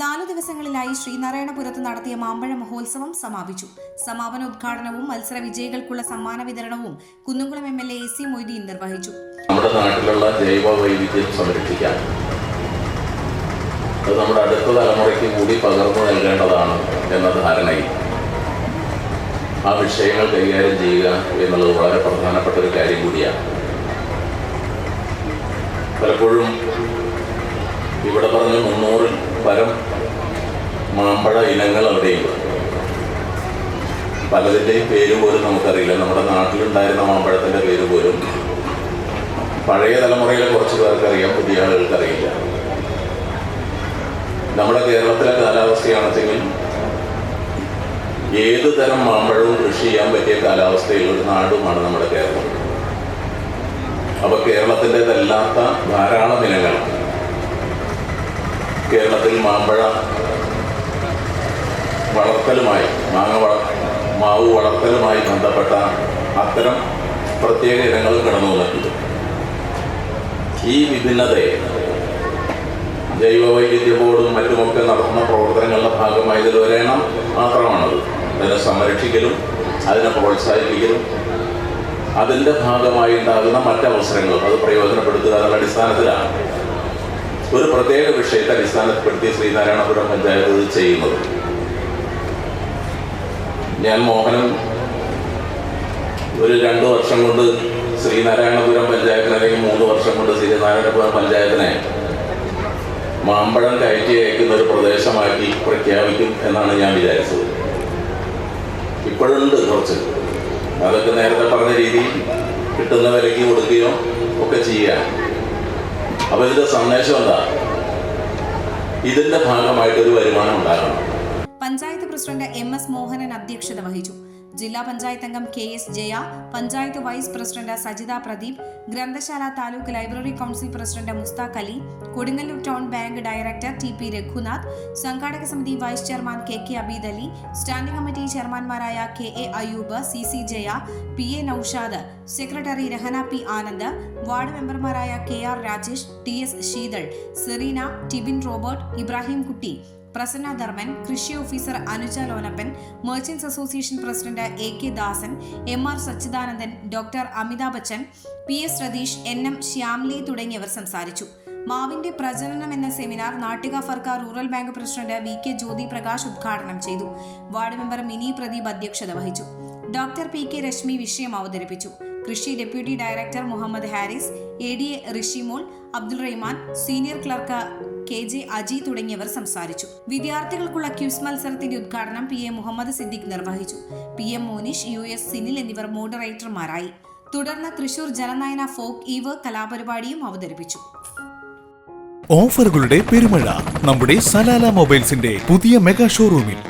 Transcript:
നാലു ദിവസങ്ങളിലായി ശ്രീനാരായണപുരത്ത് നടത്തിയ മാമ്പഴ മഹോത്സവം സമാപിച്ചു. സമാപന ഉദ്ഘാടനവും മത്സര വിജയികൾക്കുള്ള സമ്മാന വിതരണവും Kunnamkulam M L A C Moideen നിർവഹിച്ചു. നമ്മുടെ നാട്ടിലുള്ള ജൈവ വൈവിധ്യം സംരക്ഷിക്കാൻ അത് നമ്മുടെ അടുത്ത തലമുറയ്ക്ക് കൂടി പകർന്നു നൽകേണ്ടതാണ് എന്ന ധാരണയിൽ ആ വിഷയങ്ങൾ കൈകാര്യം ചെയ്യുക എന്നുള്ളത് വളരെ പ്രധാനപ്പെട്ട ഒരു കാര്യം കൂടിയാണ്. പലപ്പോഴും ഇവിടെ പറഞ്ഞ മുന്നൂറിൽ പരം മാമ്പഴ ഇനങ്ങൾ അവിടെയുണ്ട്. പലതിന്റെയും പേര് പോലും നമുക്കറിയില്ല. നമ്മുടെ നാട്ടിലുണ്ടായിരുന്ന മാമ്പഴത്തിന്റെ പേര് പോലും. പഴയ തലമുറയിലെ കുറച്ച് പേർക്ക് അറിയാം പുതിയ ആളുകൾക്ക് അറിയില്ല നമ്മുടെ കേരളത്തിലെ കാലാവസ്ഥയാണെങ്കിൽ ഏത് തരം മാമ്പഴവും കൃഷി ചെയ്യാൻ പറ്റിയ കാലാവസ്ഥയുള്ള ഒരു നാടുമാണ് നമ്മുടെ കേരളം. അപ്പൊ കേരളത്തിന്റെതല്ലാത്ത ധാരാളം ഇനങ്ങൾ. കേരളത്തിൽ മാമ്പഴ വളർത്തലുമായി മാങ്ങ വള മാവ് വളർത്തലുമായി ബന്ധപ്പെട്ട അത്തരം പ്രത്യേക ഇനങ്ങളും കടന്നു വന്നിട്ടുണ്ട്. ഈ വിഭിന്നതയെ ജൈവവൈവിധ്യ ബോർഡും മറ്റുമൊക്കെ നടത്തുന്ന പ്രവർത്തനങ്ങളുടെ ഭാഗമായി ഇതിൽ ഒരെണ്ണം മാത്രമാണത്. അതിനെ സംരക്ഷിക്കലും അതിനെ പ്രോത്സാഹിപ്പിക്കലും അതിന്റെ ഭാഗമായി ഉണ്ടാകുന്ന മറ്റവസരങ്ങളും അത് പ്രയോജനപ്പെടുത്തുക എന്നുള്ള അടിസ്ഥാനത്തിലാണ്. ഒരു പ്രത്യേക വിഷയത്തെ അടിസ്ഥാനപ്പെടുത്തി ശ്രീനാരായണപുരം പഞ്ചായത്ത് ചെയ്യുന്നത്. ഞാൻ മോഹനം ഒരു രണ്ട് വർഷം കൊണ്ട് ശ്രീനാരായണപുരം പഞ്ചായത്തിനെ അല്ലെങ്കിൽ മൂന്ന് വർഷം കൊണ്ട് ശ്രീനാരായണപുരം പഞ്ചായത്തിനെ മാമ്പഴം കയറ്റി അയക്കുന്ന ഒരു പ്രദേശമാക്കി പ്രഖ്യാപിക്കും എന്നാണ് ഞാൻ വിചാരിച്ചത്. ഇപ്പോഴുണ്ട് കുറച്ച്. അതൊക്കെ നേരത്തെ പറഞ്ഞ രീതി കിട്ടുന്ന വിലയ്ക്ക് കൊടുക്കുകയോ ഒക്കെ ചെയ്യാം. അപ്പോൾ ഇതിന്റെ സന്ദേശം എന്താ? ഇതിന്റെ ഭാഗമായിട്ടൊരു വരുമാനം ഉണ്ടാകണം. Panchayat president M S Mohanan അധ്യക്ഷത വഹിച്ചു. ജില്ലാ പഞ്ചായത്ത് അംഗം K S Jaya panchayat vice president Sajitha Pradeep ഗ്രന്ഥശാല taluk library council president Mushtaq Ali Kodungallur town bank director T P Raghunath സംഘാടക സമിതി vice chairman K K Abeed Ali standing committee ചെയർമാൻമാരായ K A Ayoob C C Jaya P A Noushad secretary Rahana P Anand ward മെമ്പർമാരായ K R Rajesh T S Sheethal Sereena Tibin Robert Ibrahim Kutty Prasanna Dharman കൃഷി officer Anuja Lonappan merchants association president A K Dasan M R Sachidanandan doctor Amitabh Bachchan P S Ratheesh N M Shyamili തുടങ്ങിയവർ സംസാരിച്ചു. മാവിന്റെ പ്രജനനം എന്ന seminar Nattika Firka rural bank president V K Jyothi Prakash ഉദ്ഘാടനം ചെയ്തു. Ward member mini Pradeep അധ്യക്ഷത വഹിച്ചു. Doctor P K Rashmi വിഷയം അവതരിപ്പിച്ചു. കൃഷി deputy director Muhammad Haris A D A Rishimol Abdul Rahman senior clerk K J Aji തുടങ്ങിയവർ സംസാരിച്ചു. വിദ്യാർത്ഥികൾക്കുള്ള ക്യൂസ് മത്സരത്തിന്റെ ഉദ്ഘാടനം പി എ മുഹമ്മദ് സിദ്ദിഖ് നിർവഹിച്ചു. P M Monish U S Sinil എന്നിവർ മോഡറേറ്റർമാരായി. തുടർന്ന് തൃശൂർ ജനനയന ഫോക്ക് ഈവ് കലാപരിപാടിയും അവതരിപ്പിച്ചു. ഓഫറുകളുടെ പെരുമഴ. നമ്മുടെ സലാല മൊബൈൽസിന്റെ പുതിയ മെഗാ ഷോറൂമിൽ